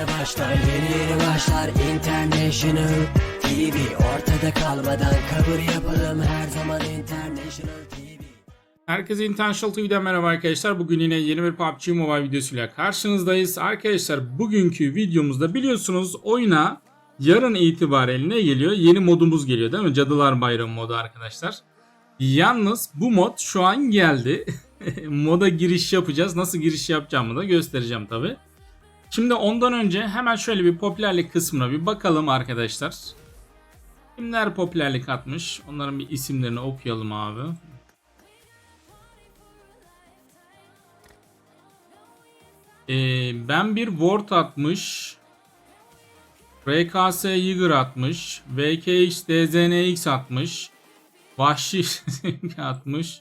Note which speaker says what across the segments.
Speaker 1: yeni başlar Yeni yeni başlar International TV Ortada kalmadan kabul yapalım Her zaman International TV
Speaker 2: Herkese International TV'den merhaba arkadaşlar. Bugün yine yeni bir PUBG Mobile videosuyla karşınızdayız. Arkadaşlar bugünkü videomuzda biliyorsunuz oyuna yarın itibariyle ne geliyor? Yeni modumuz geliyor değil mi? Cadılar Bayramı modu arkadaşlar. Yalnız bu mod şu an geldi. Moda giriş yapacağız. Nasıl giriş yapacağımı da göstereceğim tabi. Şimdi ondan önce hemen şöyle bir popülerlik kısmına bir bakalım arkadaşlar. Kimler popülerlik atmış? Onların bir isimlerini okuyalım abi. Ee, ben bir Word atmış. RKS Yiger atmış. VKX DZNX atmış. Vahşi atmış.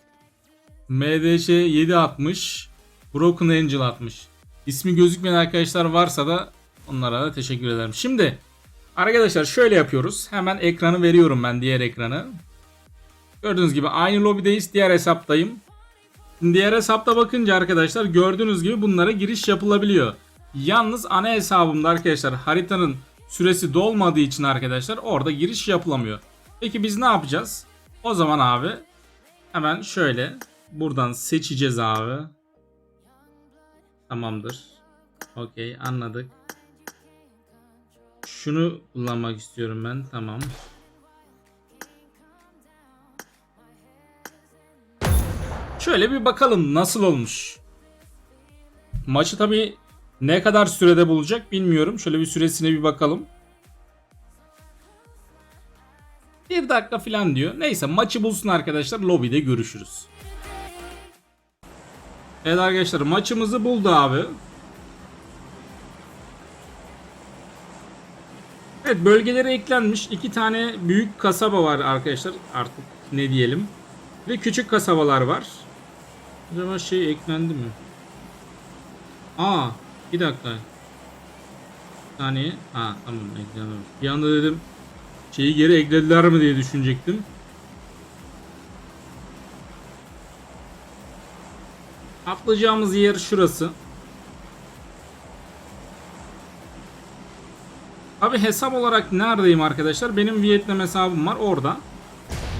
Speaker 2: MDŞ 7 atmış. Broken Angel atmış. İsmi gözükmeyen arkadaşlar varsa da onlara da teşekkür ederim. Şimdi arkadaşlar şöyle yapıyoruz. Hemen ekranı veriyorum ben diğer ekranı. Gördüğünüz gibi aynı lobideyiz. Diğer hesaptayım. Diğer hesapta bakınca arkadaşlar gördüğünüz gibi bunlara giriş yapılabiliyor. Yalnız ana hesabımda arkadaşlar haritanın süresi dolmadığı için arkadaşlar orada giriş yapılamıyor. Peki biz ne yapacağız? O zaman abi hemen şöyle buradan seçeceğiz abi. Tamamdır. Okey anladık. Şunu kullanmak istiyorum ben. Tamam. Şöyle bir bakalım nasıl olmuş. Maçı tabi ne kadar sürede bulacak bilmiyorum. Şöyle bir süresine bir bakalım. Bir dakika falan diyor. Neyse maçı bulsun arkadaşlar. Lobide görüşürüz. Evet arkadaşlar maçımızı buldu abi. Evet bölgelere eklenmiş. iki tane büyük kasaba var arkadaşlar. Artık ne diyelim. Ve küçük kasabalar var. Acaba şey eklendi mi? Aa, bir dakika. Bir saniye. Ha tamam eklendi. Bir anda dedim şeyi geri eklediler mi diye düşünecektim. Atlayacağımız yer şurası. Abi hesap olarak neredeyim arkadaşlar? Benim Vietnam hesabım var orada.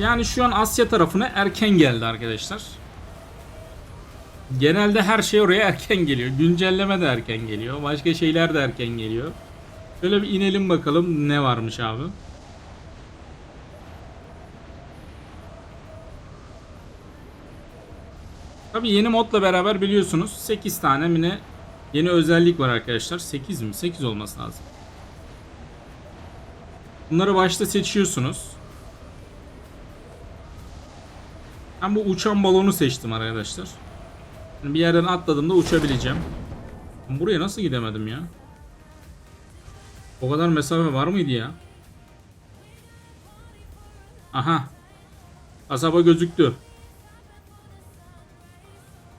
Speaker 2: Yani şu an Asya tarafına erken geldi arkadaşlar. Genelde her şey oraya erken geliyor. Güncelleme de erken geliyor. Başka şeyler de erken geliyor. Şöyle bir inelim bakalım ne varmış abi. Tabi yeni modla beraber biliyorsunuz 8 tane mi ne yeni özellik var arkadaşlar. 8 mi? 8 olması lazım. Bunları başta seçiyorsunuz. Ben bu uçan balonu seçtim arkadaşlar. Yani bir yerden atladığımda uçabileceğim. Buraya nasıl gidemedim ya? O kadar mesafe var mıydı ya? Aha. Kasaba gözüktü.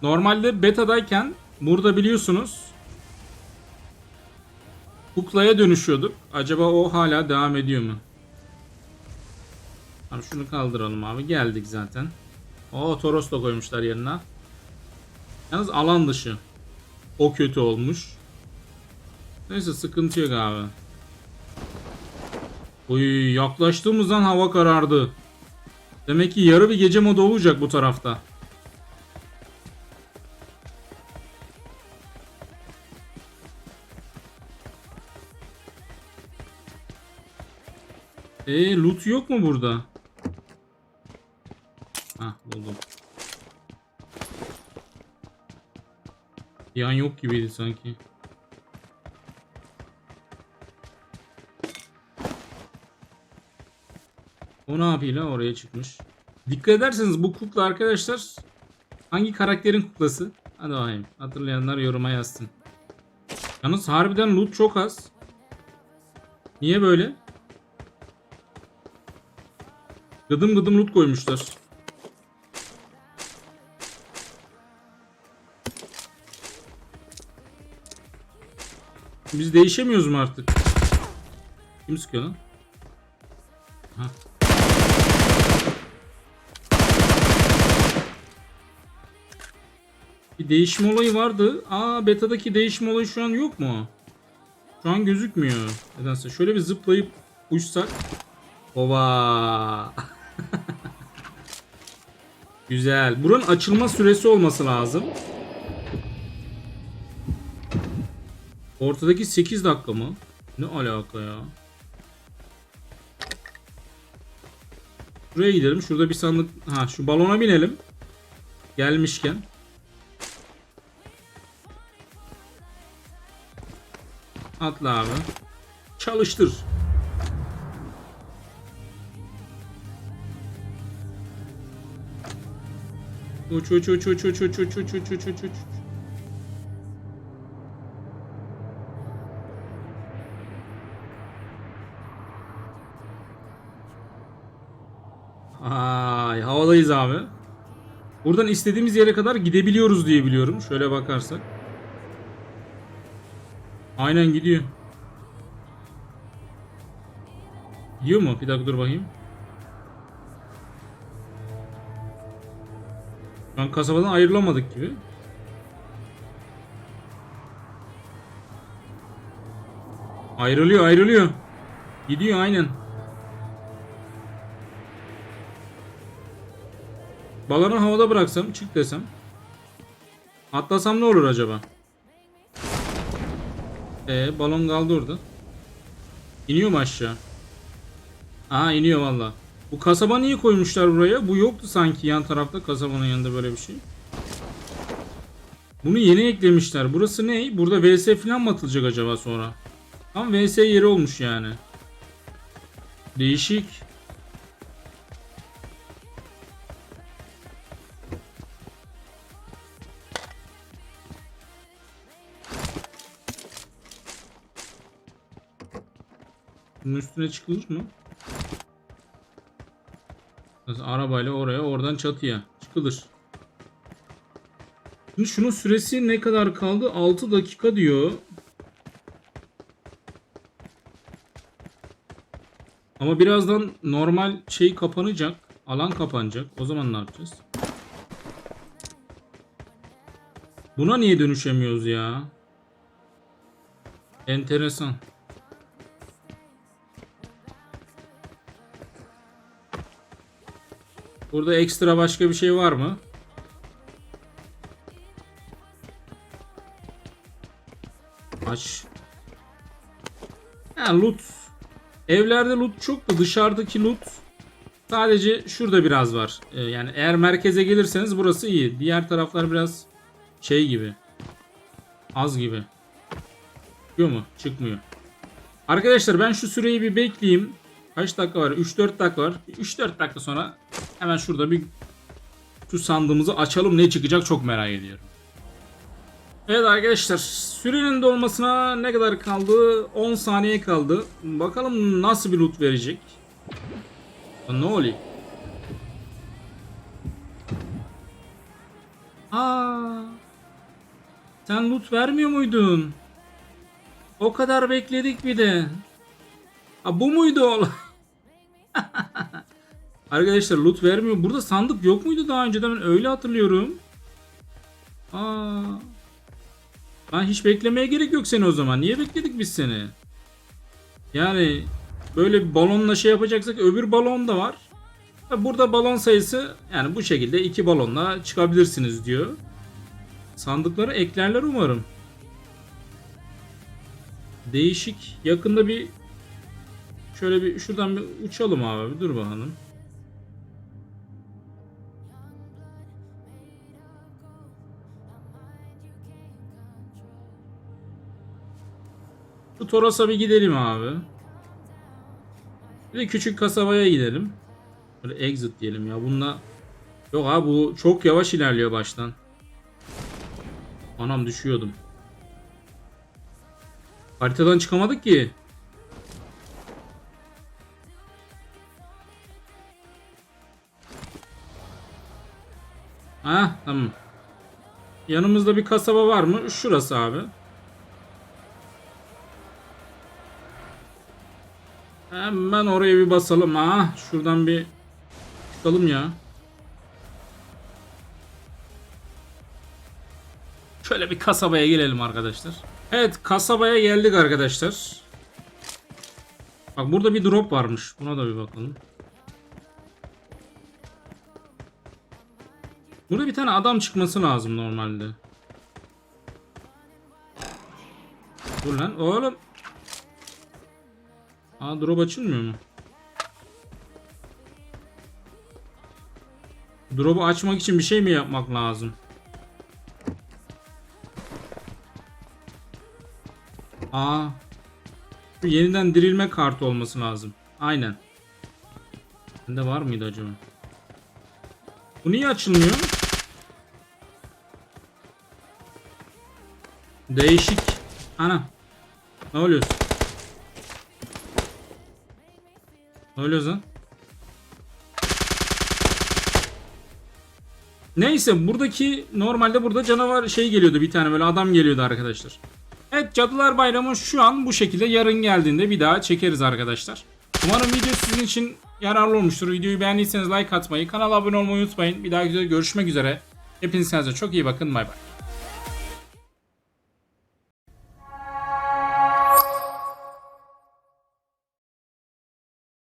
Speaker 2: Normalde betadayken burada biliyorsunuz kuklaya dönüşüyorduk. Acaba o hala devam ediyor mu? Tamam şunu kaldıralım abi. Geldik zaten. O Toros da koymuşlar yerine. Yalnız alan dışı. O kötü olmuş. Neyse sıkıntı yok abi. Uy yaklaştığımızdan hava karardı. Demek ki yarı bir gece modu olacak bu tarafta. Eee loot yok mu burada? Hah buldum. Yan yok gibiydi sanki. O ne yapıyor lan oraya çıkmış. Dikkat ederseniz bu kukla arkadaşlar hangi karakterin kuklası? Hadi bakayım. Hatırlayanlar yoruma yazsın. Yalnız harbiden loot çok az. Niye böyle? Gıdım gıdım loot koymuşlar. Biz değişemiyoruz mu artık? Kim sıkıyor lan? Ha. Bir değişim olayı vardı. Aa betadaki değişim olayı şu an yok mu? Şu an gözükmüyor. Nedense. Şöyle bir zıplayıp uçsak. Ova. Güzel. Buranın açılma süresi olması lazım. Ortadaki 8 dakika mı? Ne alaka ya? Buraya gidelim. Şurada bir sandık. Ha şu balona binelim. Gelmişken. Atla abi. Çalıştır. Uç uç uç uç uç uç uç uç uç uç uç uç. Ay havadayız abi. Buradan istediğimiz yere kadar gidebiliyoruz diye biliyorum. Şöyle bakarsak. Aynen gidiyor. Gidiyor mu? Bir dakika dur bakayım. Şu an kasabadan ayrılamadık gibi. Ayrılıyor ayrılıyor. Gidiyor aynen. Balonu havada bıraksam çık desem. Atlasam ne olur acaba? Ee, balon kaldı orada. İniyor mu aşağı? Aa iniyor valla. Bu kasaba niye koymuşlar buraya? Bu yoktu sanki yan tarafta kasabanın yanında böyle bir şey. Bunu yeni eklemişler. Burası ne? Burada VS falan mı atılacak acaba sonra? Tam VS yeri olmuş yani. Değişik. Bunun üstüne çıkılır mı? Arabayla oraya oradan çatıya çıkılır. Şimdi şunun süresi ne kadar kaldı? 6 dakika diyor. Ama birazdan normal şey kapanacak. Alan kapanacak. O zaman ne yapacağız? Buna niye dönüşemiyoruz ya? Enteresan. Burada ekstra başka bir şey var mı? Aç. Ha loot. Evlerde loot çok da dışarıdaki loot sadece şurada biraz var. Ee, yani eğer merkeze gelirseniz burası iyi. Diğer taraflar biraz şey gibi. Az gibi. Çıkıyor mu? Çıkmıyor. Arkadaşlar ben şu süreyi bir bekleyeyim. Kaç dakika var? 3-4 dakika var. 3-4 dakika sonra hemen şurada bir şu sandığımızı açalım. Ne çıkacak çok merak ediyorum. Evet arkadaşlar sürenin dolmasına ne kadar kaldı? 10 saniye kaldı. Bakalım nasıl bir loot verecek. Ne oluyor? Aa, sen loot vermiyor muydun? O kadar bekledik bir de. Ha bu muydu olay? Arkadaşlar loot vermiyor. Burada sandık yok muydu daha önceden? Ben öyle hatırlıyorum. Aa. Lan hiç beklemeye gerek yok seni o zaman. Niye bekledik biz seni? Yani böyle bir balonla şey yapacaksak öbür balon da var. Burada balon sayısı yani bu şekilde iki balonla çıkabilirsiniz diyor. Sandıkları eklerler umarım. Değişik. Yakında bir şöyle bir şuradan bir uçalım abi. Dur bakalım. Şu Toros'a bir gidelim abi. Bir de küçük kasabaya gidelim. Böyle exit diyelim ya. Bununla Yok abi bu çok yavaş ilerliyor baştan. Anam düşüyordum. Haritadan çıkamadık ki. Ha tamam. Yanımızda bir kasaba var mı? Şurası abi. Hemen oraya bir basalım. Ha şuradan bir çıkalım ya. Şöyle bir kasabaya gelelim arkadaşlar. Evet kasabaya geldik arkadaşlar. Bak burada bir drop varmış. Buna da bir bakalım. Burada bir tane adam çıkması lazım normalde. Dur lan oğlum. Aa drop açılmıyor mu? Drop'u açmak için bir şey mi yapmak lazım? Aa. Bu yeniden dirilme kartı olması lazım. Aynen. Bende var mıydı acaba? Bu niye açılmıyor? Değişik. Ana. Ne oluyor? Ne oluyor lan? Neyse buradaki normalde burada canavar şey geliyordu bir tane böyle adam geliyordu arkadaşlar. Evet Cadılar Bayramı şu an bu şekilde yarın geldiğinde bir daha çekeriz arkadaşlar. Umarım video sizin için yararlı olmuştur. Videoyu beğendiyseniz like atmayı, kanala abone olmayı unutmayın. Bir daha görüşmek üzere. Hepiniz kendinize çok iyi bakın. Bay bay.